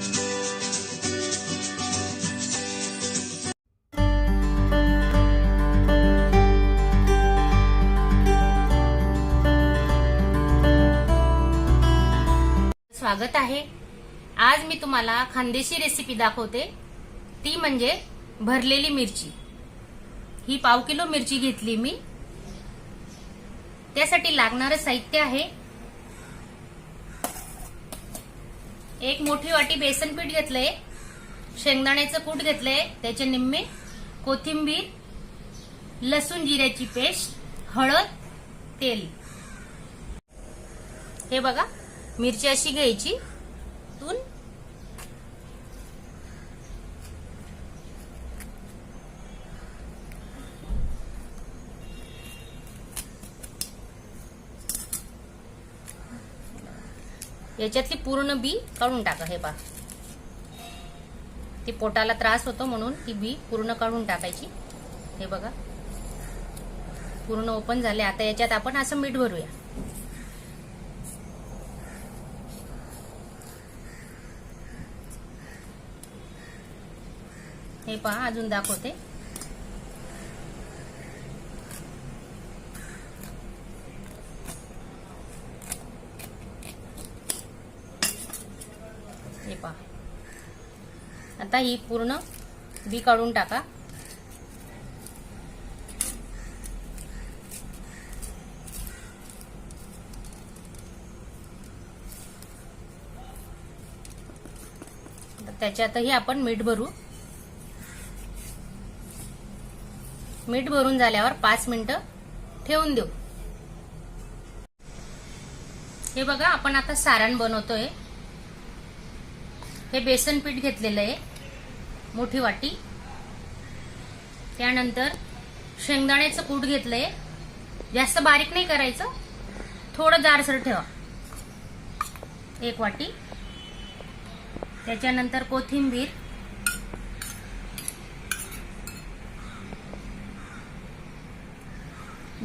स्वागत आहे. आज मी तुम्हाला खानदेशी रेसिपी दाखवते. ती म्हणजे भरलेली मिरची. ही पाव किलो मिरची घेतली मी. त्यासाठी लागणारं साहित्य आहे एक मोठी वाटी बेसन पीठ घेतलंय. शेंगदाण्याचं कूट घेतलंय. त्याचे निम्मे कोथिंबीर लसूण जिऱ्याची पेस्ट हळद तेल. हे बघा मिरची अशी घ्यायची. तून याच्यातली पूर्ण बी काढून टाका हे पा ती पोटाला त्रास होतो म्हणून ती बी पूर्ण काढून टाकायची. हे बघा. पूर्ण ओपन झाले. आता याच्यात आपण असं मीठ भरूया. हे पहा अजून दाखवते हे पहा आता ही पूर्ण बी काढून टाका. त्याच्यातही आपण मीठ भरू. मीठ भरून झाल्यावर पाच मिनिटं ठेवून देऊ. हे बघा आपण आता सारण बनवतोय. हे बेसन पीठ घेतलेलं आहे. मोठी वाटी. त्यानंतर शेंगदाण्याचं कूट घेतलंय. जास्त बारीक नाही करायचं. थोडं जारसर ठेवा. एक वाटी. त्याच्यानंतर कोथिंबीर.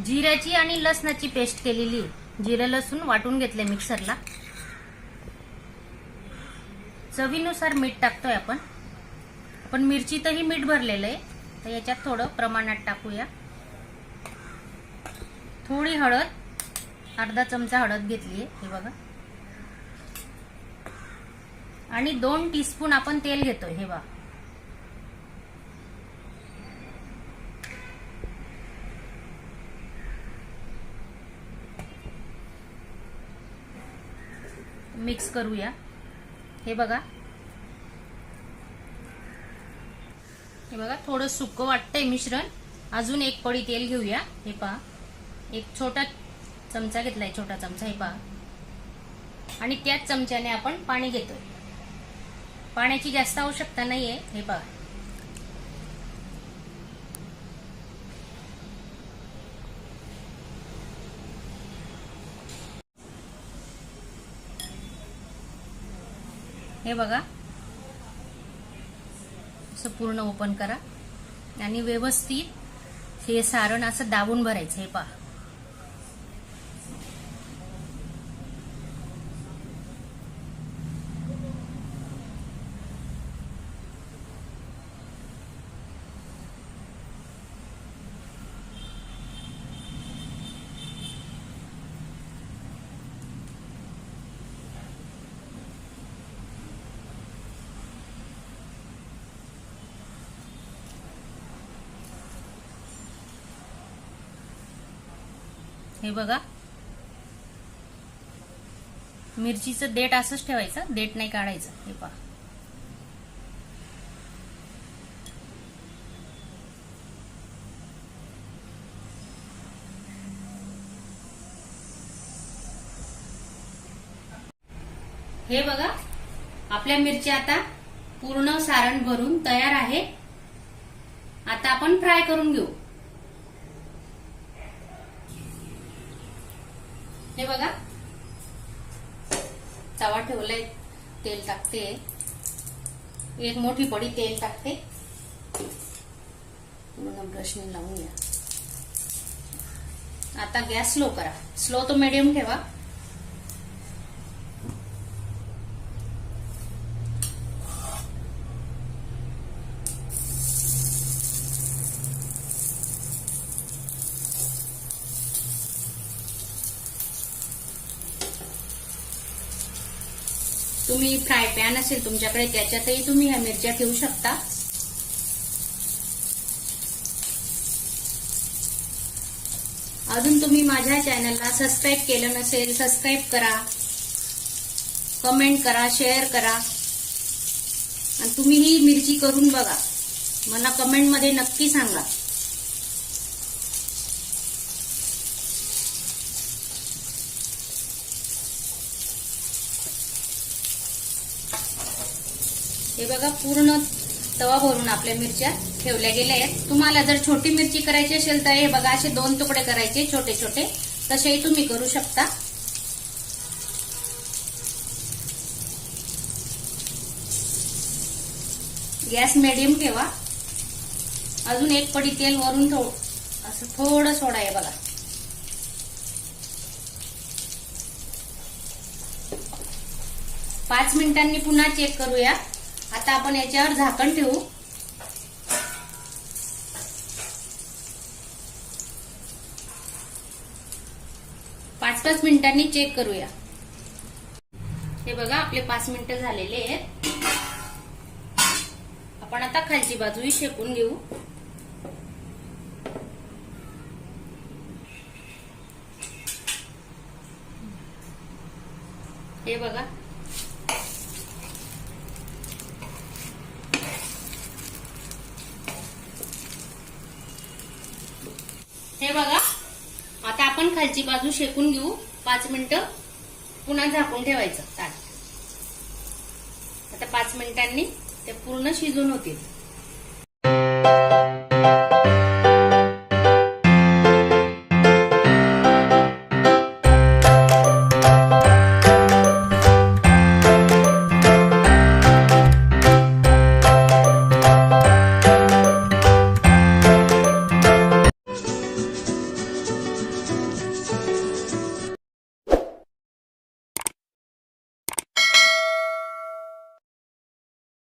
जिऱ्याची आणि लसणाची पेस्ट केलेली जिरं लसूण वाटून घेतले मिक्सरला. चवीनुसार मीठ टाकतोय आपण. आपण मिरचीतही मीठ भरलेलं आहे. तर याच्यात थोडं प्रमाणात टाकूया. थोडी हळद अर्धा चमचा हळद घेतली आहे हे बघा. आणि दोन टीस्पून आपण तेल घेतोय हे बघा. मिक्स करूया. हे बघा. हे बघा थोडं सुक वाटतंय मिश्रण. अजून एक पडी तेल घेऊया. हे पहा. एक छोटा चमचा घेतलाय छोटा चमचा हे पहा. आणि त्याच चमच्याने आपण पाणी घेतोय. पाण्याची जास्त आवश्यकता नाहीये हे पहा. हे बघा. असं पूर्ण ओपन करा. आणि व्यवस्थित हे सारण असं दाबून भरायचं हे पहा. हे बघा. मिरचीचं देठ असंच ठेवायचं देठ नाही काढायचं. हे पहा. हे बघा आपल्या मिरच्या आता पूर्ण सारण भरून तयार आहे. आता आपण फ्राय करून घेऊ. हे बघा. तवा ठेवलाय तेल टाकते. एक मोठी पडी तेल टाकते. पूर्ण ब्रशने लावून घ्या. आता गॅस स्लो करा. स्लो तो मिडियम ठेवा. तुम्ही फ्राय पॅन असेल तुमच्याकडे त्याच्यातही तुम्ही ह्या मिरच्या ठेवू शकता. अजून तुम्ही माझ्या चॅनलला सबस्क्राईब केलं नसेल सबस्क्राईब करा. कमेंट करा शेअर करा. आणि तुम्ही ही मिरची करून बघा. मला कमेंटमध्ये नक्की सांगा. हे बघा पूर्ण तवा भरून आपल्या मिरच्या ठेवल्या गेल्या आहेत. तुम्हाला जर छोटी मिरची करायची असेल तर हे बघा असे दोन तुकडे करायचे छोटे छोटे. तसेही तुम्ही करू शकता. गॅस मिडियम ठेवा. अजून एक पडी तेल वरून थो असं थोडं सोडा आहे बघा. पाच मिनिटांनी पुन्हा चेक करूया. आता आपण याच्यावर झाकण ठेवू. पाच पाच मिनिटांनी चेक करूया. हे बघा आपले पाच मिनिटं झालेले आहेत. आपण आता खालची बाजूही शेकून घेऊ. हे बघा हे बघा. आता आपण खालची बाजू शेकून घेऊ. पाच मिनिटं पुन्हा झाकून ठेवायचं. ताट आता पाच मिनिटांनी ते पूर्ण शिजून होतील.